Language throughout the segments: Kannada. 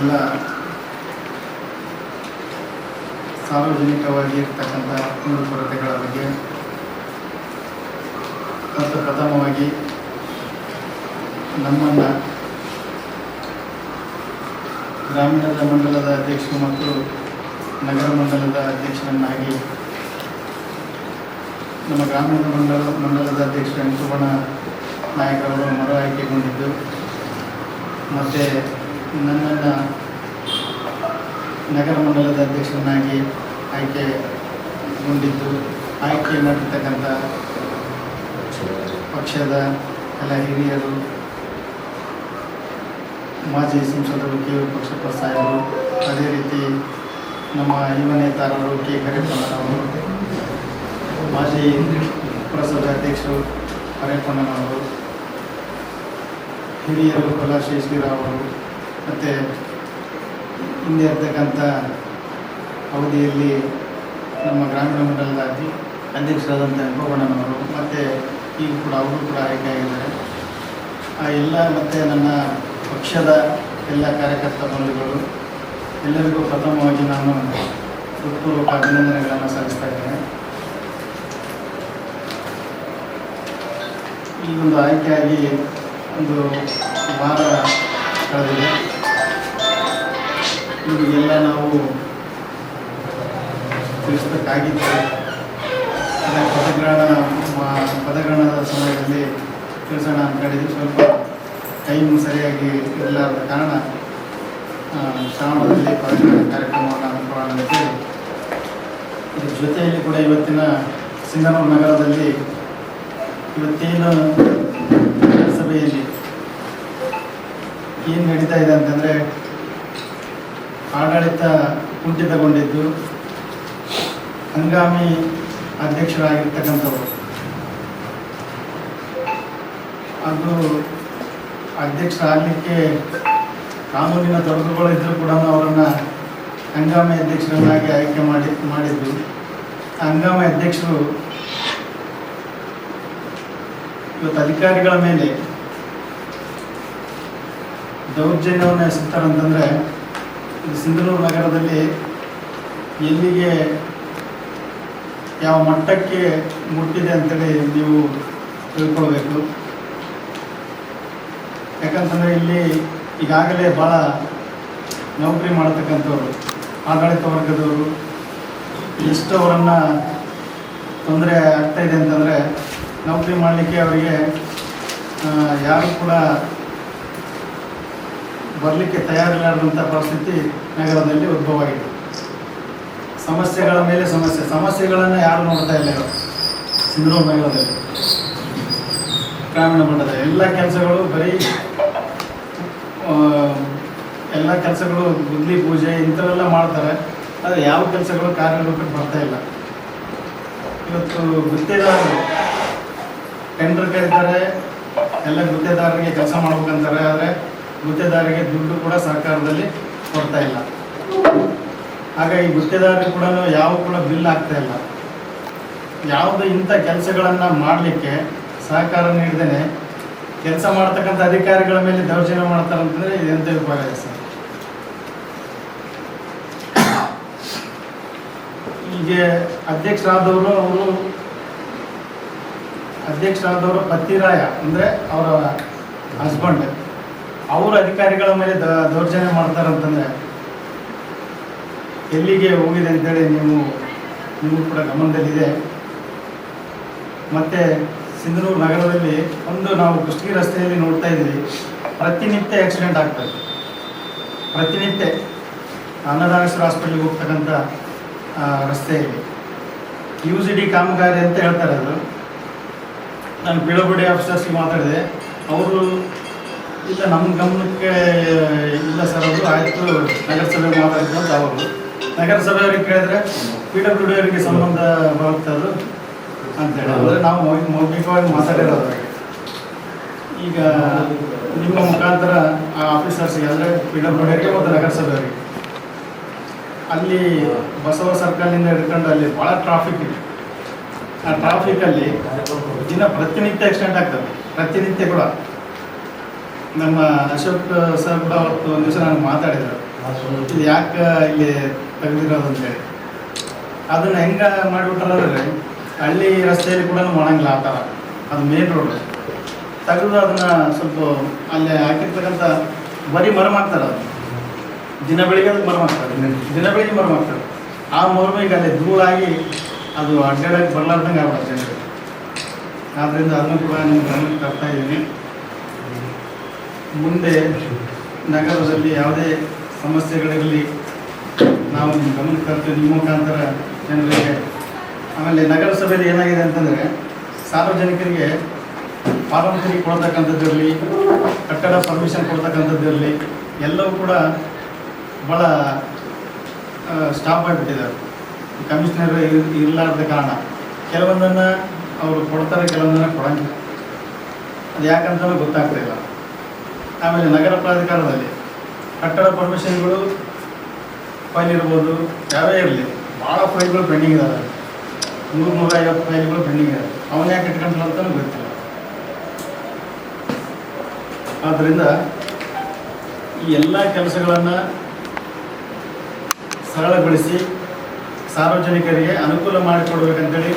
ಎಲ್ಲ ಸಾರ್ವಜನಿಕವಾಗಿ ಇರ್ತಕ್ಕಂಥ ಕುಂದುಕೊರತೆಗಳ ಬಗ್ಗೆ ಮತ್ತು ಪ್ರಥಮವಾಗಿ ನಮ್ಮನ್ನು ಗ್ರಾಮೀಣದ ಮಂಡಲದ ಅಧ್ಯಕ್ಷರು ಮತ್ತು ನಗರ ಮಂಡಲದ ಅಧ್ಯಕ್ಷರನ್ನಾಗಿ ನಮ್ಮ ಗ್ರಾಮೀಣ ಮಂಡಲ, ಮಂಡಲದ ಅಧ್ಯಕ್ಷ ವೆಂಕಟರಮಣ ನಾಯಕರವರು ಮರು ಆಯ್ಕೆಗೊಂಡಿದ್ದು. ಮತ್ತು ನನ್ನನ್ನು ನಗರ ಮಂಡಲದ ಅಧ್ಯಕ್ಷರನ್ನಾಗಿ ಆಯ್ಕೆಗೊಂಡಿದ್ದು ಆಯ್ಕೆ ಮಾಡಿರ್ತಕ್ಕಂಥ ಪಕ್ಷದ ಎಲ್ಲ ಹಿರಿಯರು, ಮಾಜಿ ಸಂಸದರು, ಕೆ ಪಕ್ಷ ಪಕ್ಷಪ್ಪ ಸಾಹೇಬರು, ಅದೇ ರೀತಿ ನಮ್ಮ ಯುವ ನೇತಾರರು ಕೆ ಕರಿಯಪ್ಪನವರು ಮಾಜಿ ಪುರಸಭೆ ಅಧ್ಯಕ್ಷರು ಹರೇಪಣ್ಣನವರು ಹಿರಿಯರು ಕಲಾ ಅವರು ಮತ್ತು ಹಿಂದೆ ಇರ್ತಕ್ಕಂಥ ಅವಧಿಯಲ್ಲಿ ನಮ್ಮ ಗ್ರಾಮೀಣ ಮಂಡಲದ ಅಧಿ- ಅಧ್ಯಕ್ಷರಾದಂಥ ಗೋವಣ್ಣನವರು ಮತ್ತು ಈಗ ಕೂಡ ಅವರು ಕೂಡ ಆಯ್ಕೆಯಾಗಿದ್ದಾರೆ. ಆ ಎಲ್ಲ ಮತ್ತು ನನ್ನ ಪಕ್ಷದ ಎಲ್ಲ ಕಾರ್ಯಕರ್ತ ಬಂಧುಗಳು ಎಲ್ಲರಿಗೂ ಪ್ರಥಮವಾಗಿ ನಾನು ಹೃತ್ಪೂರ್ವಕ ಅಭಿನಂದನೆಗಳನ್ನು ಸಲ್ಲಿಸ್ತಾ ಇದ್ದೇನೆ. ಈ ಒಂದು ಆಯ್ಕೆಯಾಗಿ ಒಂದು ವಾರ ಕಳೆದಿದೆ. ಇವಾಗೆಲ್ಲ ನಾವು ತಿಳಿಸ್ಬೇಕಾಗಿತ್ತು. ಪದಗ್ರಹಣ ಪದಗ್ರಹಣದ ಸಮಯದಲ್ಲಿ ತಿಳಿಸೋಣ ಅಂದ್ಕೊಂಡಿದ್ವಿ ಸ್ವಲ್ಪ ಟೈಮ್ ಸರಿಯಾಗಿ ಇರಲಾರದ ಕಾರಣ ಶ್ರಾವಣದಲ್ಲಿ ಪದಗ್ರಹಣ ಕಾರ್ಯಕ್ರಮವನ್ನು ಅನುಕೂಲ ಇದ್ರ ಜೊತೆಯಲ್ಲಿ ಕೂಡ ಇವತ್ತಿನ ಸಿಂಗನೂರು ನಗರದಲ್ಲಿ ಇವತ್ತೇನು ಸಭೆಯಲ್ಲಿ ಏನು ನಡೀತಾ ಇದೆ ಅಂತಂದರೆ ಆಡಳಿತ ಕುಂಠಿತಗೊಂಡಿದ್ದು ಹಂಗಾಮಿ ಅಧ್ಯಕ್ಷರಾಗಿರ್ತಕ್ಕಂಥವರು. ಅದು ಅಧ್ಯಕ್ಷರಾಗಲಿಕ್ಕೆ ಕಾನೂನಿನ ತೊಡಕುಗಳು ಇದ್ದರೂ ಕೂಡ ಅವರನ್ನು ಹಂಗಾಮಿ ಅಧ್ಯಕ್ಷರನ್ನಾಗಿ ಆಯ್ಕೆ ಮಾಡಿ ಮಾಡಿದ್ದು ಹಂಗಾಮಿ ಅಧ್ಯಕ್ಷರು ಇವತ್ತು ಅಧಿಕಾರಿಗಳ ಮೇಲೆ ದೌರ್ಜನ್ಯವನ್ನು ಎಸಗ್ತಾರಂತಂದರೆ ಇದು ಸಿಂಧನೂರು ನಗರದಲ್ಲಿ ಎಲ್ಲಿಗೆ ಯಾವ ಮಟ್ಟಕ್ಕೆ ಮುಟ್ಟಿದೆ ಅಂತೇಳಿ ನೀವು ತಿಳ್ಕೊಳ್ಬೇಕು. ಯಾಕಂತಂದರೆ ಇಲ್ಲಿ ಈಗಾಗಲೇ ಭಾಳ ನೌಕರಿ ಮಾಡತಕ್ಕಂಥವ್ರು, ಆಡಳಿತ ವರ್ಗದವರು ಎಷ್ಟು ಅವರನ್ನು ತೊಂದರೆ ಆಗ್ತಾಯಿದೆ ಅಂತಂದರೆ ನೌಕರಿ ಮಾಡಲಿಕ್ಕೆ ಅವರಿಗೆ ಯಾರು ಕೂಡ ಬರಲಿಕ್ಕೆ ತಯಾರಿಲ್ಲಾರದಂಥ ಪರಿಸ್ಥಿತಿ ನಗರದಲ್ಲಿ ಉದ್ಭವ ಆಗಿದೆ ಸಮಸ್ಯೆಗಳ ಮೇಲೆ ಸಮಸ್ಯೆ. ಸಮಸ್ಯೆಗಳನ್ನು ಯಾರು ನೋಡ್ತಾ ಇಲ್ಲ ಸಿಂಧನೂರು ನಗರದಲ್ಲಿ. ಗ್ರಾಮೀಣ ಮಂಡಲ. ಎಲ್ಲ ಕೆಲಸಗಳು ಬರೀ ಎಲ್ಲ ಕೆಲಸಗಳು ಗುದ್ಲಿ ಪೂಜೆ ಇಂಥವೆಲ್ಲ ಮಾಡ್ತಾರೆ. ಆದರೆ ಯಾವ ಕೆಲಸಗಳು ಕಾರ್ಯರೂಪಕ್ಕೆ ಬರ್ತಾ ಇಲ್ಲ. ಇವತ್ತು ಗುತ್ತೇದಾರರು, ಟೆಂಡರ್ ಕರೀತಾರೆ. ಎಲ್ಲ ಗುತ್ತೇದಾರರಿಗೆ ಕೆಲಸ ಮಾಡ್ಬೇಕಂತಾರೆ. ಆದರೆ ಗುತ್ತೇದಾರರಿಗೆ ದುಡ್ಡು ಕೂಡ ಸರ್ಕಾರದಲ್ಲಿ ಕೊಡ್ತಾ ಇಲ್ಲ. ಹಾಗಾಗಿ ಗುತ್ತೆದಾರರು ಕೂಡ ಯಾವ ಕೂಡ ಬಿಲ್ ಆಗ್ತಾ ಇಲ್ಲ. ಯಾವುದು ಇಂಥ ಕೆಲಸಗಳನ್ನು ಮಾಡಲಿಕ್ಕೆ ಸಹಕಾರ ನೀಡದೇನೆ ಕೆಲಸ ಮಾಡ್ತಕ್ಕಂಥ ಅಧಿಕಾರಿಗಳ ಮೇಲೆ ದೌರ್ಜನ್ಯ ಮಾಡ್ತಾರೆ ಅಂತಂದರೆ ಇದೆಂತ ಉಪಯೋಗ ಸರ್? ಈಗ ಅಧ್ಯಕ್ಷರಾದವರು ಅವರು ಅಧ್ಯಕ್ಷರಾದವರು ಪತಿರಾಯ ಅಂದರೆ ಅವರ ಹಸ್ಬೆಂಡ್ ಅವರು ಅಧಿಕಾರಿಗಳ ಮೇಲೆ ದೌರ್ಜನ್ಯ ಮಾಡ್ತಾರಂತಂದರೆ ಎಲ್ಲಿಗೆ ಹೋಗಿದೆ ಅಂತೇಳಿ ನೀವು ನಿಮಗೂ ಕೂಡ ಗಮನದಲ್ಲಿದೆ. ಮತ್ತು ಸಿಂಧನೂರು ನಗರದಲ್ಲಿ ಒಂದು ನಾವು ಕುಷ್ಟಗಿ ರಸ್ತೆಯಲ್ಲಿ ನೋಡ್ತಾ ಇದ್ದೀವಿ. ಪ್ರತಿನಿತ್ಯ ಆಕ್ಸಿಡೆಂಟ್ ಆಗ್ತದೆ ಪ್ರತಿನಿತ್ಯ ಅನ್ನದಾನೇಶ್ವರ ಹಾಸ್ಪಿಟ್ಲಿಗೆ ಹೋಗ್ತಕ್ಕಂಥ ಆ, ರಸ್ತೆಯಲ್ಲಿ ಯು ಸಿ ಡಿ ಕಾಮಗಾರಿ ಅಂತ ಹೇಳ್ತಾರೆ ಅದು. ನಾನು ಬಿಳಗುಡಿ ಆಫೀಸರ್ಸ್ಗೆ ಮಾತಾಡಿದೆ. ಅವರು ಇಲ್ಲ ನಮ್ಮ ಗಮನಕ್ಕೆ ಇಲ್ಲ ಸರ್ ಅವರು, ಆಯಿತು ನಗರಸಭೆ ಮಾತಾಡಿದ್ರು ಅಂತ ಅವರು. ನಗರಸಭೆಯವ್ರಿಗೆ ಕೇಳಿದ್ರೆ ಪಿ ಡಬ್ಲ್ಯೂ ಡಿ ಅವರಿಗೆ ಸಂಬಂಧ ಬರುತ್ತದ್ದು ಅಂತೇಳಿ ಅಂದರೆ ನಾವು ಮೌಖಿಕವಾಗಿ ಮಾತಾಡಿರೋದು ಈಗ ನಿಮ್ಮ ಮುಖಾಂತರ ಆ ಆಫೀಸರ್ಸಿಗೆ ಅಂದರೆ ಪಿ ಡಬ್ಲ್ಯೂ ಡಿ ಅವರಿಗೆ ಮತ್ತು ನಗರಸಭೆಯವರಿಗೆ. ಅಲ್ಲಿ ಬಸವ ಸರ್ಕಲ್ನಿಂದ ಹಿಡ್ಕೊಂಡು ಅಲ್ಲಿ ಭಾಳ ಟ್ರಾಫಿಕ್ ಇದೆ. ಆ ಟ್ರಾಫಿಕಲ್ಲಿ ದಿನ ಪ್ರತಿನಿತ್ಯ ಆಕ್ಸಿಡೆಂಟ್ ಆಗ್ತದೆ. ಪ್ರತಿನಿತ್ಯ ಕೂಡ. ನಮ್ಮ ಅಶೋಕ್ ಸರ್ ಕೂಡ ಅವತ್ತು ಒಂದು ದಿವಸ ನಾನು ಮಾತಾಡಿದ್ರು. ಇದು ಯಾಕೆ ಇಲ್ಲಿ ತೆಗೆದಿರೋದು ಅಂತೇಳಿ ಅದನ್ನ ಹೆಂಗ ಮಾಡಿಬಿಟ್ರೆ ಹಳ್ಳಿ ರಸ್ತೆಯಲ್ಲಿ ಕೂಡ ಮಾಡಂಗಿಲ್ಲ ಆ ಥರ. ಅದು ಮೇನ್ ರೋಡ್ ತೆಗೆದು ಅದನ್ನ ಸ್ವಲ್ಪ ಅಲ್ಲಿ ಹಾಕಿರ್ತಕ್ಕಂಥ ಬರೀ ಮರ ಮಾಡ್ತಾರೆ ಅದು ದಿನ ಬೆಳಿಗ್ಗೆ ಅದಕ್ಕೆ ಮರ ಮಾಡ್ತಾರೆ. ದಿನ ಬೆಳಿಗ್ಗೆ ಮರ ಮಾಡ್ತಾರೆ. ಆ ಮರಮಿಗೆ ಅಲ್ಲಿ ಧೂಳಾಗಿ ಅದು ಅಡ್ಡಾಡಕ್ಕೆ ಬರಲಾರ್ದಂಗೆ ಆಗ್ಬಿಡುತ್ತೆ ಜನರಿಗೆ ಆದ್ದರಿಂದ ಅದನ್ನು ಕೂಡ ನಿಮ್ಮ ಗಮನಕ್ಕೆ ತರ್ತಾ ಇದ್ದೀನಿ. ಮುಂದೆ ನಗರದಲ್ಲಿ ಯಾವುದೇ ಸಮಸ್ಯೆಗಳಿರಲಿ, ನಾವು ನಿಮ್ಮ ಗಮನಕ್ಕೆ ತರ್ತೀವಿ. ನಿಮ್ಮ ಮುಖಾಂತರ ಜನರಿಗೆ ಆಮೇಲೆ ನಗರಸಭೆಯಲ್ಲಿ ಏನಾಗಿದೆ ಅಂತಂದರೆ ಸಾರ್ವಜನಿಕರಿಗೆ ಪಾರಂಪರಿ ಕೊಡ್ತಕ್ಕಂಥದ್ದಿರಲಿ ಕಟ್ಟಡ ಪರ್ಮಿಷನ್ ಕೊಡ್ತಕ್ಕಂಥದ್ದಿರಲಿ ಎಲ್ಲವೂ ಕೂಡ ಭಾಳ ಸ್ಟಾಪ್ ಆಗಿಬಿಟ್ಟಿದ್ದಾರೆ ಕಮಿಷನರ್ ಇರಲಾರ್ದ ಕಾರಣ. ಕೆಲವೊಂದನ್ನು ಅವರು ಕೊಡ್ತಾರೆ, ಕೆಲವೊಂದನ್ನು ಕೊಡಂಗಿಲ್ಲ. ಅದು ಯಾಕಂತಲೂ ಗೊತ್ತಾಗ್ತಿಲ್ಲ ಆಮೇಲೆ ನಗರ ಪ್ರಾಧಿಕಾರದಲ್ಲಿ ಕಟ್ಟಡ ಪರ್ಮಿಷನ್ಗಳು ಫೈಲ್ ಇರ್ಬೋದು ಯಾವೇ ಇರಲಿ, ಭಾಳ ಫೈಲ್ಗಳು ಪೆಂಡಿಂಗ್ ಇದಾವೆ. ನೂರು ನೂರ ಐವತ್ತು ಫೈಲ್ಗಳು ಪೆಂಡಿಂಗ್ ಇದಾವೆ. ಅವನ್ನ ಯಾಕೆ ಇಟ್ಕೊಂಡ್ರು ಅಂತಲೂ ಗೊತ್ತಿಲ್ಲ. ಆದ್ದರಿಂದ ಈ ಎಲ್ಲ ಕೆಲಸಗಳನ್ನು ಸರಳಗೊಳಿಸಿ ಸಾರ್ವಜನಿಕರಿಗೆ ಅನುಕೂಲ ಮಾಡಿಕೊಡ್ಬೇಕಂತೇಳಿ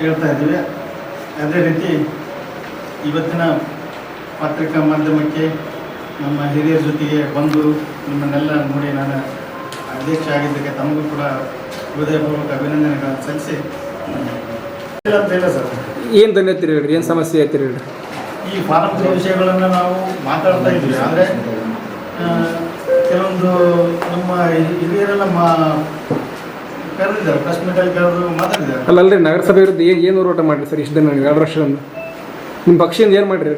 ಹೇಳ್ತಾ ಇದ್ದೀವಿ. ಅದೇ ರೀತಿ ಇವತ್ತಿನ ಪತ್ರಿಕಾ ಮಾಧ್ಯಮಕ್ಕೆ ನಮ್ಮ ಹಿರಿಯರ ಜೊತೆಗೆ ಬಂದು ನಿಮ್ಮನ್ನೆಲ್ಲ ನೋಡಿ ನಾನು ಅಧ್ಯಕ್ಷ ಆಗಿದ್ದಕ್ಕೆ ತಮಗೂ ಕೂಡ ಹೃದಯಪೂರ್ವಕ ಅಭಿನಂದನೆಗಳನ್ನು ಸಲ್ಲಿಸಿ ಇಲ್ಲ ಸರ್. ಏನು ಧನ್ಯತೆ ಹೇಳ್ರಿ? ಏನು ಸಮಸ್ಯೆ ಐತಿ ಹೇಳ್ರಿ? ಈ ಪಾರಂಪರಿಕ ವಿಷಯಗಳನ್ನು ನಾವು ಮಾತಾಡ್ತಾ ಇದ್ವಿ ಆದರೆ ಕೆಲವೊಂದು ನಮ್ಮ ಹಿರಿಯರೆಲ್ಲ ಮಾ ಕರೆದಿದ್ದಾರೆ. ಪ್ರೆಸ್ ಮೀಟಲ್ಲಿ ಕರೆದು ಮಾತಾಡಿದ್ದಾರೆ. ಅಲ್ಲ ಅಲ್ರಿ ನಗರಸಭೆ ವಿರುದ್ಧ ಏನು ಏನು ಹೋರಾಟ ಮಾಡಿರಿ ಸರ್? ಇಷ್ಟು ದಿನ ಎರಡು ವರ್ಷದಿಂದ. ನಿಮ್ಮ ಪಕ್ಷದಿಂದ ಏನು ಮಾಡ್ರಿ?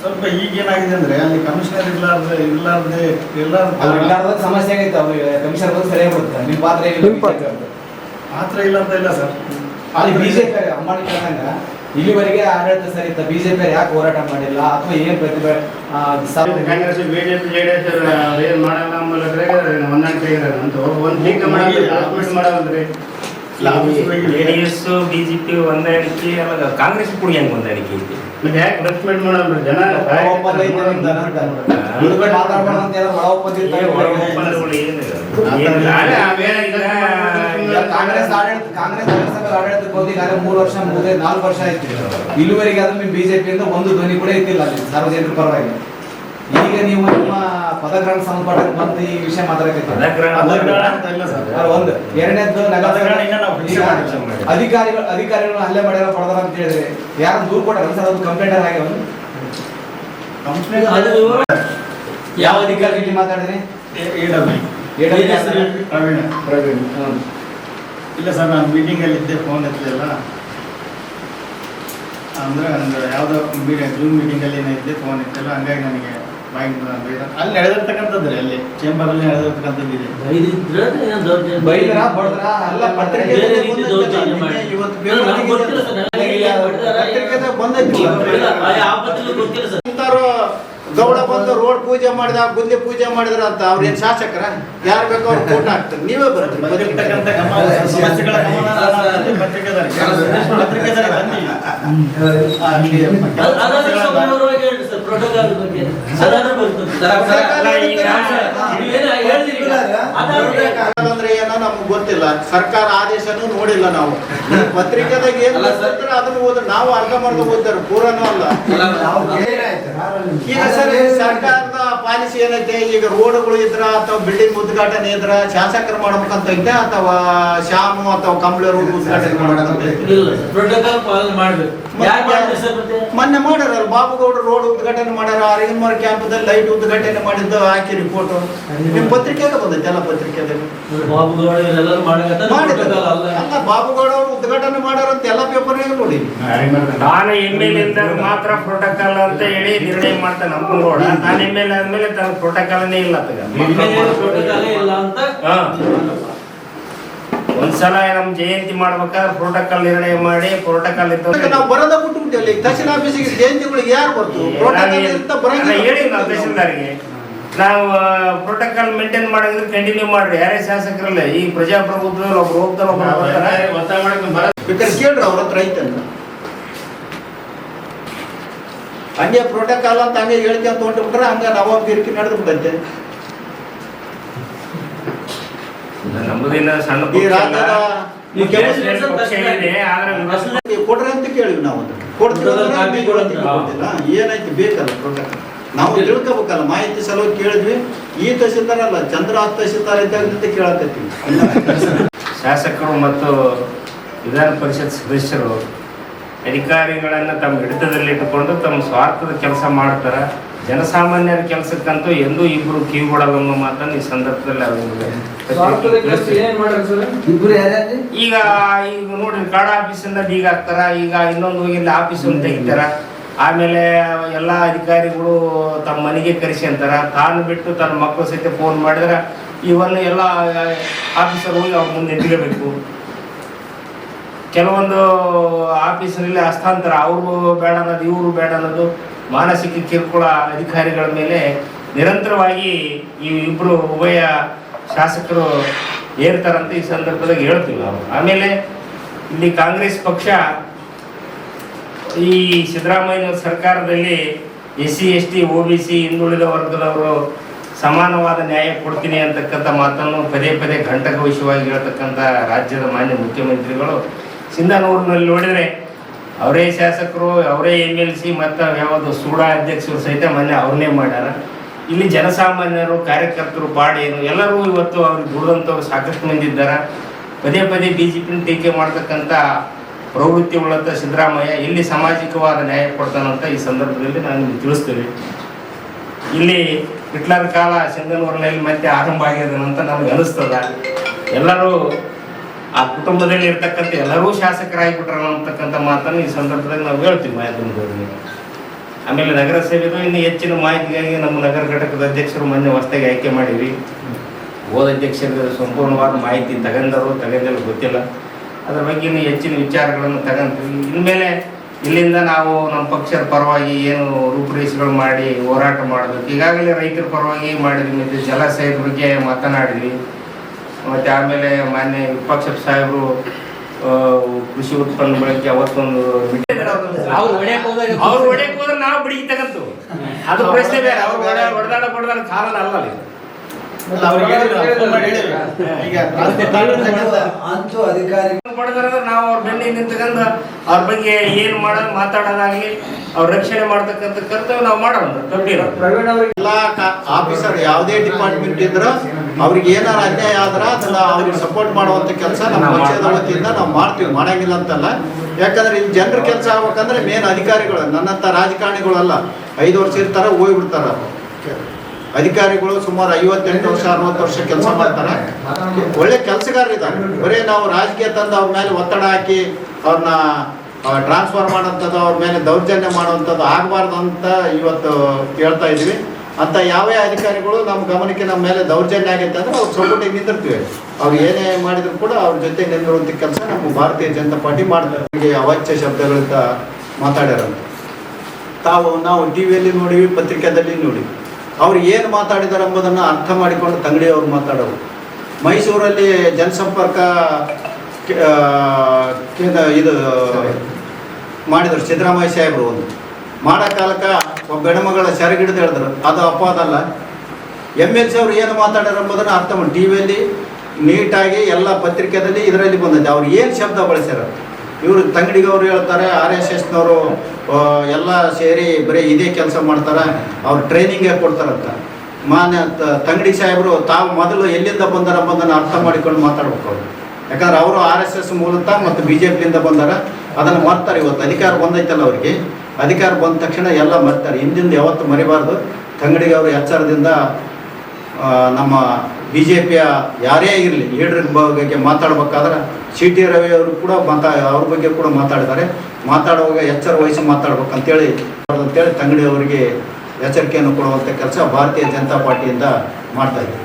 ಸ್ವಲ್ಪ ಈಗ ಏನಾಗಿದೆ ಅಂದ್ರೆ ಅಲ್ಲಿ ಕಮಿಷನರ್ ಇರ್ಲಾರ್ದೆ ಇರ್ಲಾರ್ದೆ ಅವ್ರು ಇರ್ಲಾರ್ದ ಇಲ್ಲಾರ್ದ ಸಮಸ್ಯೆ ಆಗೈತೆ ಅವ್ರಿಗೆ ಕಮಿಷನರ್ ಬಂದು ಸರಿಯಾಗಿ ಬರುತ್ತೆ. ನಿಮ್ಮ ಪಾತ್ರ ನಿಮ್ಮ ಪಾತ್ರ. BJP ಇಲ್ಲ ಅಂತ ಇಲ್ಲ ಸರ್. ಅಲ್ಲಿ ಬಿಜೆಪಿ ಅಂಬಾನಿ ಕೇಳ್ದಂಗ ಇಲ್ಲಿವರೆಗೆ ಆಡಳಿತ ಸರಿ ಇತ್ತ ಬಿಜೆಪಿ ಯಾಕೆ ಹೋರಾಟ ಮಾಡಿಲ್ಲ? ಅಥವಾ ಏನ್ ಪ್ರತಿಭೆ ಆ, ಕಾಂಗ್ರೆಸ್ ಬಿಜೆಪಿ ಜೆಡಿಎಸ್ ಏನ್ ಮಾಡಲ್ಲ ಮೂಲಕ ಹೊಂದಾಣಿಕೆ ಆಗಿರೋದು ಅಂತ. ಒಂದು ಮಾಡಿ ಮಾಡೋದು ಮಾಡೋದ್ರಿ ಜೆಡಿಎಸ್ ಬಿಜೆಪಿ ಹೊಂದಾಣಿಕೆ ಕಾಂಗ್ರೆಸ್ ಕೂಡ ಹೆಂಗ್ ಹೊಂದಾಣಿಕೆ ಐತಿ? ಮತ್ತೆ ಯಾಕೆ ರೆಸ್ಪೆಕ್ಟ್ ಜನ ಕಾಂಗ್ರೆಸ್ ಆಡಳಿತ ಕಾಂಗ್ರೆಸ್ ಆಡಳಿತಕ್ಕೆ ಈಗಾಗಲೇ ಮೂರು ವರ್ಷ ಮುಗಿದ ನಾಲ್ಕು ವರ್ಷ ಆಯ್ತು. ಇಲ್ಲಿವರೆಗೆ ಅದನ್ನು ಬಿಜೆಪಿಯಿಂದ ಒಂದು ಧ್ವನಿ ಕೂಡ ಇತ್ತಿಲ್ಲ ಅಲ್ಲಿ. ಸಾರ್ವಜನಿಕರ ಪರವಾಗಿ. ಈಗ ನೀವು ನಿಮ್ಮ ಪದಗ್ರಹಣ ಸಂಬಂಧಪಟ್ಟ ಬಂದು ಈ ವಿಷಯ ಮಾತಾಡಕ್ಕೆ ಒಂದು. ಎರಡನೇದ್ದು. ಅಧಿಕಾರಿಗಳು ಅಧಿಕಾರಿಗಳು ಹಲ್ಲೆ ಮಾಡ್ಯಾರ ಪಡೆದಾರ ಅಂತ ಹೇಳಿದ್ರೆ ಯಾರು ದೂರು ಕೊಡಲ್ಲ ಸರ್ ಅದು ಕಂಪ್ಲೇಂಟ್ ಆಗ್ಯಾವ ಕಂಪ್ಲೇಂಟ್ ಯಾವ ಅಧಿಕಾರಿ ಇಲ್ಲಿ ಮಾತಾಡಿದ್ರಿ? ಪ್ರವೀಣ. ಪ್ರವೀಣ್. ಇಲ್ಲ ಸರ್ ನಾನು ಮೀಟಿಂಗಲ್ಲಿ ಇದ್ದೆ ಫೋನ್ ಎತ್ತಲಿಲ್ಲ. ಅಂದ್ರೆ ಯಾವ್ದೋ ಯಾವುದೋ ಮೀಟಿಂಗ್ ಜೂಮ್ ಮೀಟಿಂಗಲ್ಲಿ ಏನೋ ಇದ್ದೆ ಫೋನ್ ಇತ್ತಲ್ಲ ಹಂಗಾಗಿ ನನಗೆ ಅಲ್ಲಿ ನಡೆದಿರ್ತಕ್ಕಂಥದ್ದು ಚೇಂಬರ್ ಅಲ್ಲಿ ನಡೆದಿರ್ತಕ್ಕಂಥದ್ದು ಇದೆ ಬೈದ್ರ ಬಡದ್ರ ಅಲ್ಲ ಪತ್ರಿಕೆ ಬೇರೆ ರೀತಿ ದೌರ್ಜನ್ಯ ಮಾಡಿ. ನಮ್ಗೆ ಗೊತ್ತಿಲ್ಲ ಸರ್, ನನಗೆ ಏನ್ ಮಾಡಿದಾರೆ? ಇಂಥವ್ರು ಗೌಡ ಬಂದು ರೋಡ್ ಪೂಜೆ ಮಾಡಿದ ಗುಂದಿ ಪೂಜೆ ಮಾಡಿದ್ರ ಅಂತ ಅವ್ರೇನ್ ಶಾಸಕರ ಯಾರು ಬೇಕೋ ಅವ್ರು ಫೋಟೋ ಹಾಕ್ತಾರೆ ನೀವೇ ಬರ್ತೀರಿ ನಮ್ಗೆ ಗೊತ್ತಿಲ್ಲ. ಸರ್ಕಾರ ಆದೇಶನೂ ನೋಡಿಲ್ಲ ನಾವು. ಪತ್ರಿಕೆದಾಗ ಏನ್ ಬರ್ತಿದ್ರೆ ಅದನ್ನ ಓದ್ರೆ. ನಾವು ಅರ್ಧ ಮರ್ಧ ಓದ್ತಾರೆ ಪೂರನೂ ಅಲ್ಲ. ಈಗ ಸರ್ ಸರ್ಕಾರದ ಪಾಲಿಸಿ ಏನೈತೆ? ಈಗ ರೋಡ್ಗಳು ಇದ್ರ ಅಥವಾ ಬಿಲ್ಡಿಂಗ್ ಉದ್ಘಾಟನೆ ಇದ್ರ ಶಾಸಕರು ಮಾಡ್ಬೇಕಂತ ಐತೆ ಅಥವಾ ಶ್ಯಾಮು ಅಥವಾ ಕಂಬಳರು ಉದ್ಘಾಟನೆ ಮಾಡ್ಬೇಕಂತ ಮೊನ್ನೆ ಮಾಡ್ಯಾರ ಬಾಬು ಬಾಬುಗೌಡರು ರೋಡ್ ಉದ್ಘಾಟನೆ ಮಾಡ್ಯಾರ. ಅರಿಗನ್ಮರ್ ಕ್ಯಾಂಪದಲ್ಲಿ ಲೈಟ್ ಉದ್ಘಾಟನೆ ಮಾಡಿದ್ದು ಹಾಕಿ ರಿಪೋರ್ಟ್ ನಿಮ್ ಪತ್ರಿಕೆಗೆ ಬಂದೈತೆ ಎಲ್ಲ ಪತ್ರಿಕೆದಲ್ಲಿ ಬಾಬುಗೌಡ ಇವರೆಲ್ಲರೂ ಮಾಡಕತ್ತಾರ ಮಾಡಿದ್ರು protocol ಅಲ್ಲ. ಅಲ್ಲ ಅವರು ಉದ್ಘಾಟನೆ ಮಾಡ್ಯಾರ ಅಂತ ಎಲ್ಲ ಪೇಪರ್ನಾಗ ನೋಡಿ. ನಾನು ಎಂ ಎಲ್ ಇದ್ದಾಗ ಮಾತ್ರ ಪ್ರೋಟೋಕಾಲ್ ಅಂತ ಹೇಳಿ ನಿರ್ಣಯ ಮಾಡ್ತಾನೆ ಅಪ್ಪನಗೌಡ ನಾನು ಎಂ ಎಲ್ ಆದ್ಮೇಲೆ ತನ್ನ ಪ್ರೋಟೋಕಾಲನೇ ಇಲ್ಲ. ಒಂದ್ಸಲ ನಮ್ ಜಯಂತಿ ಮಾಡ್ಬೇಕಾದ್ರೆ ಪ್ರೋಟೋಕಾಲ್ ನಿರ್ಣಯ ಮಾಡಿ ಪ್ರೋಟೋಕಾಲ್ ಇದ್ದ ನಾವು ಬರೋದ ಬಿಟ್ಟುಬಿಟ್ಟಿವಲ್ಲ ಈಗ ತಹಶೀಲ್ ಆಫೀಸಿಗೆ ಜಯಂತಿಗಳಿಗೆ ಯಾರು ಬರ್ತು ಪ್ರೋಟೋಕಾಲ್ ಇರ್ತಾ ತಹಶೀಲ್ದಾರಿಗೆ ಹೇಳಿ ನಾವು ನಾವು ಪ್ರೋಟೋಕಾಲ್ ಮೇಂಟೈನ್ ಮಾಡಿದ್ರೆ ಕಂಟಿನ್ಯೂ ಮಾಡ್ರಿ. ಯಾರೇ ಶಾಸಕರಲ್ಲ ಈ ಪ್ರಜಾಪ್ರಭುತ್ವದಲ್ಲಿ ಒಬ್ರು ಹೋಗ್ತಾರೆ ಒಬ್ರು ಬೇಕಾದ್ರೆ ಕೇಳ್ರಿ ಅವ್ರ ಹತ್ರ ಐತಂತ ಹಂಗೆ ಪ್ರೋಟೋಕಾಲ್ ಅಂತ ಹಂಗೆ ಹೇಳಿಕೆ ಅಂತ ಹೊಂಟ್ಬಿಟ್ರೆ ಹಂಗೆ ನವಾಬ್ ಗಿರಿಕಿ ನಡೆದು ಬಿಡಂತೆ ನಮ್ಮದಿನ ಸಣ್ಣ ಈ ರಾಜ್ಯದ ಕೊಡ್ರಿ ಅಂತ ಕೇಳಿವಿ ನಾವು. ಕೊಡ್ತೀವಿ ಏನಾಯ್ತು ನೀವು ಬೇಕಲ್ಲ ಪ್ರೋಟೋಕಾಲ್ ನಾವು ತಿಳ್ಕೊಬೇಕಲ್ಲ ಮಾಹಿತಿ ಸಲುವಾಗಿ ಕೇಳಿದ್ವಿ. ಈ ತಹಸೀಲ್ದಾರ್ ಅಲ್ಲ ಚಂದ್ರ ತಹಸೀಲ್ದಾರ್ ಇದ್ದಾಗ ಕೇಳಕತ್ತೀವಿ ಶಾಸಕರು ಮತ್ತು ವಿಧಾನ ಪರಿಷತ್ ಸದಸ್ಯರು ಅಧಿಕಾರಿಗಳನ್ನು ತಮ್ಮ ಹಿಡಿತದಲ್ಲಿಟ್ಟುಕೊಂಡು ತಮ್ಮ ಸ್ವಾರ್ಥದ ಕೆಲಸ ಮಾಡ್ತಾರೆ ಜನಸಾಮಾನ್ಯರ ಕೆಲಸಕ್ಕಂತೂ ಎಂದೂ ಇಬ್ಬರು ಕಿವಿಗೊಡಲ್ಲ ಅನ್ನೋ ಮಾತನ್ನು ಈ ಸಂದರ್ಭದಲ್ಲಿ ಅವ್ರಿಗೆ ಇಬ್ರು ಈಗ ಈಗ ನೋಡ್ರಿ ಕಾಡ ಆಫೀಸಿಂದ ಈಗ ಆಗ್ತಾರ ಈಗ ಇನ್ನೊಂದು ಹೋಗಿ ಆಫೀಸ್ ಅಂತ ತೆಗಿತಾರ. ಆಮೇಲೆ ಎಲ್ಲ ಅಧಿಕಾರಿಗಳು ತಮ್ಮ ಮನೆಗೆ ಕರೆಸಿ ಅಂತಾರೆ. ತಾನು ಬಿಟ್ಟು ತನ್ನ ಮಕ್ಕಳು ಸಹಿತ ಫೋನ್ ಮಾಡಿದ್ರೆ ಇವನ್ನ ಎಲ್ಲ ಆಫೀಸರ್ ಹೋಗಿ ಅವ್ರ ಮುಂದೆ ನಿಂತ್ಕೋಬೇಕು. ಕೆಲವೊಂದು ಆಫೀಸರಲ್ಲಿ ಹಸ್ತಾಂತರ ಅವರು ಬೇಡ ಅನ್ನೋದು ಇವರು ಬೇಡ ಅನ್ನೋದು ಮಾನಸಿಕ ಕಿರುಕುಳ ಅಧಿಕಾರಿಗಳ ಮೇಲೆ ನಿರಂತರವಾಗಿ ಈ ಇಬ್ಬರು ಉಭಯ ಶಾಸಕರು ಏರ್ತಾರಂತ ಈ ಸಂದರ್ಭದಾಗ ಹೇಳ್ತೀವಿ ನಾವು. ಆಮೇಲೆ ಇಲ್ಲಿ ಕಾಂಗ್ರೆಸ್ ಪಕ್ಷ ಈ ಸಿದ್ದರಾಮಯ್ಯ ಸರ್ಕಾರದಲ್ಲಿ S C, S T, O B C ಹಿಂದುಳಿದ ವರ್ಗದವರು ಸಮಾನವಾದ ನ್ಯಾಯ ಕೊಡ್ತೀನಿ ಅಂತಕ್ಕಂಥ ಮಾತನ್ನು ಪದೇ ಪದೇ ಘಂಟಘೋಷವಾಗಿ ಹೇಳ್ತಕ್ಕಂಥ ರಾಜ್ಯದ ಮಾನ್ಯ ಮುಖ್ಯಮಂತ್ರಿಗಳು. ಸಿಂಧನೂರಿನಲ್ಲಿ ನೋಡಿದರೆ ಅವರೇ ಶಾಸಕರು, ಅವರೇ ಎಂ ಎಲ್ ಸಿ, ಮತ್ತು ಯಾವುದು ಸೂಡಾ ಅಧ್ಯಕ್ಷರು ಸಹಿತ ಮೊನ್ನೆ ಅವ್ರನ್ನೇ ಮಾಡ್ಯಾರ. ಇಲ್ಲಿ ಜನಸಾಮಾನ್ಯರು, ಕಾರ್ಯಕರ್ತರು ಪಾಡೇನು ಎಲ್ಲರೂ ಇವತ್ತು ಅವ್ರಿಗೆ ದುಡಿದಂಥವ್ರು ಸಾಕಷ್ಟು ಮಂದಿ ಇದ್ದಾರೆ. ಪದೇ ಪದೇ ಬಿ ಜೆ ಪಿನ ಟೀಕೆ ಮಾಡ್ತಕ್ಕಂಥ ಪ್ರವೃತ್ತಿ ಉಳ್ಳಂಥ ಸಿದ್ದರಾಮಯ್ಯ ಇಲ್ಲಿ ಸಾಮಾಜಿಕವಾದ ನ್ಯಾಯ ಕೊಡ್ತಾನಂತ ಈ ಸಂದರ್ಭದಲ್ಲಿ ನಾನು ನಿಮ್ಗೆ ತಿಳಿಸ್ತೀವಿ ಇಲ್ಲಿ ಹಿಟ್ಲರ್ ಕಾಲ ಸಿಂಧನೂರಿನಲ್ಲಿ ಮತ್ತೆ ಆರಂಭ ಆಗ್ಯದ ಅಂತ ನಮ್ಗೆ ಅನಿಸ್ತದ. ಎಲ್ಲರೂ ಆ ಕುಟುಂಬದಲ್ಲಿ ಇರ್ತಕ್ಕಂಥ ಎಲ್ಲರೂ ಶಾಸಕರಾಗಿಬಿಟ್ರ ಅಂತಕ್ಕಂಥ ಮಾತನ್ನು ಈ ಸಂದರ್ಭದಲ್ಲಿ ನಾವು ಹೇಳ್ತೀವಿ ಮಾಧ್ಯಮದವರಿಗೆ ಆಮೇಲೆ ನಗರ ಸೇವೆದು ಇನ್ನು ಹೆಚ್ಚಿನ ಮಾಹಿತಿಗಾಗಿ ನಮ್ಮ ನಗರ ಘಟಕದ ಅಧ್ಯಕ್ಷರು ಮೊನ್ನೆ ಹೊಸದಾಗಿ ಆಯ್ಕೆ ಮಾಡಿವಿ ಹೋದ ಅಧ್ಯಕ್ಷರಿಗೆ ಸಂಪೂರ್ಣವಾದ ಮಾಹಿತಿ ತಗೊಂಡರು, ತಗೊಂಡಿಲ್ಲ ಗೊತ್ತಿಲ್ಲ. ಅದ್ರ ಬಗ್ಗೆ ಇನ್ನು ಹೆಚ್ಚಿನ ವಿಚಾರಗಳನ್ನು ತಗೊಂತೀವಿ. ಇನ್ಮೇಲೆ ಇಲ್ಲಿಂದ ನಾವು ನಮ್ಮ ಪಕ್ಷದ ಪರವಾಗಿ ಏನು ರೂಪುರೇಷೆಗಳು ಮಾಡಿ ಹೋರಾಟ ಮಾಡಬೇಕು. ಈಗಾಗಲೇ ರೈತರ ಪರವಾಗಿ ಮಾಡಿದ್ವಿ. ಮತ್ತು ಜಲಾಶಯದ ಬಗ್ಗೆ ಮಾತನಾಡಿದ್ವಿ. ಮತ್ತು ಆಮೇಲೆ ಮಾನ್ಯ ವಿಪಕ್ಷ ಸಾಹೇಬರು ಕೃಷಿ ಉತ್ಪನ್ನ ಬಳಕೆ ಅವತ್ತೊಂದು ಅವ್ರು ಹೊಡೆಯಕ್ಕೆ ಹೋದ್ರೆ ನಾವು ಬಿಡಿಗೆ ತಗಂತು ಅದು ಪ್ರಶ್ನೆ ಬೇರೆ. ಅವ್ರು ಹೊಡೆ ಹೊಡೆದಾಡ ಹೊಡೆದಾಡ ಕಾಲ ಅಲ್ಲ ಅಂತೂ ಅಧಿಕಾರಿ ಅವ್ರ ಬೆನ್ನಿ ಅವ್ರ ಬಗ್ಗೆ ಏನು ಮಾಡೋದು ಮಾತಾಡೋದಾಗ್ಲಿ ಅವ್ರ ರಕ್ಷಣೆ ಮಾಡ್ತಕ್ಕಂಥ ಕರ್ತವ್ಯ ನಾವು ಮಾಡೋಣ ಅವ್ರಿಗೆ ಎಲ್ಲ ಆಫೀಸರ್ ಯಾವುದೇ ಡಿಪಾರ್ಟ್ಮೆಂಟ್ ಇದ್ರ ಅವ್ರಿಗೆ ಏನಾರ ಅನ್ಯಾಯ ಆದ್ರ ಅದನ್ನ ಅವ್ರಿಗೆ ಸಪೋರ್ಟ್ ಮಾಡುವಂತ ಕೆಲಸ ನಮ್ಮ ಪಕ್ಷದ ವತಿಯಿಂದ ನಾವು ಮಾಡ್ತೀವಿ. ಮಾಡಂಗಿಲ್ಲ ಅಂತಲ್ಲ. ಯಾಕಂದ್ರೆ ಇಲ್ಲಿ ಜನರ ಕೆಲಸ ಆಗ್ಬೇಕಂದ್ರೆ ಮೇನ್ ಅಧಿಕಾರಿಗಳು ನನ್ನಂತ ರಾಜಕಾರಣಿಗಳಲ್ಲ ಐದು ವರ್ಷ ಇರ್ತಾರ ಹೋಗ್ಬಿಡ್ತಾರ. ಅಧಿಕಾರಿಗಳು ಸುಮಾರು ಐವತ್ತೆಂಟು ವರ್ಷ, ಅರವತ್ತು ವರ್ಷ ಕೆಲಸ ಮಾಡ್ತಾರೆ. ಒಳ್ಳೆ ಕೆಲಸಗಾರರಿದ್ದಾರೆ ಬರೀ ನಾವು ರಾಜಕೀಯ ತಂದು ಅವ್ರ ಮೇಲೆ ಒತ್ತಡ ಹಾಕಿ ಅವ್ರನ್ನ ಟ್ರಾನ್ಸ್ಫರ್ ಮಾಡೋಂಥದ್ದು ಅವ್ರ ಮೇಲೆ ದೌರ್ಜನ್ಯ ಮಾಡುವಂಥದ್ದು ಆಗಬಾರ್ದು ಅಂತ ಇವತ್ತು ಹೇಳ್ತಾ ಇದ್ದೀವಿ. ಅಂತ ಯಾವ ಅಧಿಕಾರಿಗಳು ನಮ್ಮ ಗಮನಕ್ಕೆ ನಮ್ಮ ಮೇಲೆ ದೌರ್ಜನ್ಯ ಆಗಿತ್ತು ಅಂದ್ರೆ ಅವ್ರು ಸಪೋರ್ಟಿಗೆ ನಿಂತಿರ್ತೀವಿ ಅವ್ರು ಏನೇ ಮಾಡಿದ್ರು ಕೂಡ ಅವ್ರ ಜೊತೆ ನಿಂತಿರುವಂತ ಕೆಲಸ ನಮ್ಮ ಭಾರತೀಯ ಜನತಾ ಪಾರ್ಟಿ ಮಾಡ್ತಾರೆ. ಅವಾಚ್ಯ ಶಬ್ದಗಳಿಂದ ಮಾತಾಡ್ಯಾರಂತ. ತಾವು ನಾವು ಟಿ ವಿಯಲ್ಲಿ ನೋಡಿವಿ, ಪತ್ರಿಕೆದಲ್ಲಿ ನೋಡಿವಿ. ಅವ್ರು ಏನು ಮಾತಾಡಿದಾರೆ ಎಂಬುದನ್ನು ಅರ್ಥ ಮಾಡಿಕೊಂಡು ತಂಗಡಿ ಅವ್ರು ಮಾತಾಡೋರು. ಮೈಸೂರಲ್ಲಿ ಜನಸಂಪರ್ಕ ಇದು, ಮಾಡಿದರು ಸಿದ್ದರಾಮಯ್ಯ ಸಾಹೇಬರು ಒಂದು. ಮಾಡೋ ಕಾಲಕ್ಕೆ ಒಬ್ಬ ಹೆಣ್ಮಗಳ ಸೆರೆಗಿಡ್ದು ಹೇಳಿದ್ರು, ಅದು ಅಪವಾದ ಅಲ್ಲ ಎಂ ಎಲ್ ಸಿ ಅವ್ರು ಏನು ಮಾತಾಡ್ಯಾರ ಎಂಬುದನ್ನು ಅರ್ಥ ಮಾಡಿ. ಟಿ ವಿಯಲ್ಲಿ ನೀಟಾಗಿ ಎಲ್ಲ ಪತ್ರಿಕೆದಲ್ಲಿ ಇದರಲ್ಲಿ ಬಂದಿದೆ ಅವ್ರು ಏನು ಶಬ್ದ ಬಳಸ್ಯಾರ? ಇವರು ತಂಗಡಿಗೆ ಹೇಳ್ತಾರೆ, ಆರ್ ಎಸ್ ಎಸ್ನವರು ಎಲ್ಲ ಸೇರಿ ಬರೀ ಇದೇ ಕೆಲಸ ಮಾಡ್ತಾರೆ, ಅವ್ರು ಟ್ರೈನಿಂಗೇ ಕೊಡ್ತಾರಂತ. ಮಾನ್ಯ ತಂಗಡಿ ಸಾಹೇಬರು, ತಾವು ಮೊದಲು ಎಲ್ಲಿಂದ ಬಂದಾರ ಬಂದನ್ನು ಅರ್ಥ ಮಾಡಿಕೊಂಡು ಮಾತಾಡ್ಬೇಕು ಅವರು. ಯಾಕಂದ್ರೆ ಅವರು ಆರ್ ಎಸ್ ಎಸ್ ಮೂಲತಃ ಮತ್ತು ಬಿ ಜೆ ಪಿಯಿಂದ ಬಂದಾರ, ಅದನ್ನು ಮರ್ತಾರೆ ಇವತ್ತು. ಅಧಿಕಾರ ಬಂದೈತಲ್ಲ ಅವರಿಗೆ. ಅಧಿಕಾರ ಬಂದ ತಕ್ಷಣ ಎಲ್ಲ ಮರ್ತಾರೆ. ಹಿಂದಿಂದ ಯಾವತ್ತು ಮರಿಬಾರ್ದು. ತಂಗಡಿಗೆ ಅವರು ಎಚ್ಚರದಿಂದ ನಮ್ಮ ಬಿ ಜೆ ಪಿಯ ಯಾರೇ ಇರಲಿ, ಲೀಡರ್ ಬಗ್ಗೆ ಮಾತಾಡ್ಬೇಕಾದ್ರೆ ಸಿ ಟಿ ರವಿ ಅವರು ಕೂಡ ಮಾತಾ, ಅವ್ರ ಬಗ್ಗೆ ಕೂಡ ಮಾತಾಡಿದ್ದಾರೆ. ಮಾತಾಡುವಾಗ ಎಚ್ಚರ ವಹಿಸಿ ಮಾತಾಡ್ಬೇಕಂತೇಳಿ ಅಂತೇಳಿ ತಂಗಡಿ ಅವರಿಗೆ ಎಚ್ಚರಿಕೆಯನ್ನು ಕೊಡುವಂಥ ಕೆಲಸ ಭಾರತೀಯ ಜನತಾ ಪಾರ್ಟಿಯಿಂದ ಮಾಡ್ತಾ ಇದ್ದಾರೆ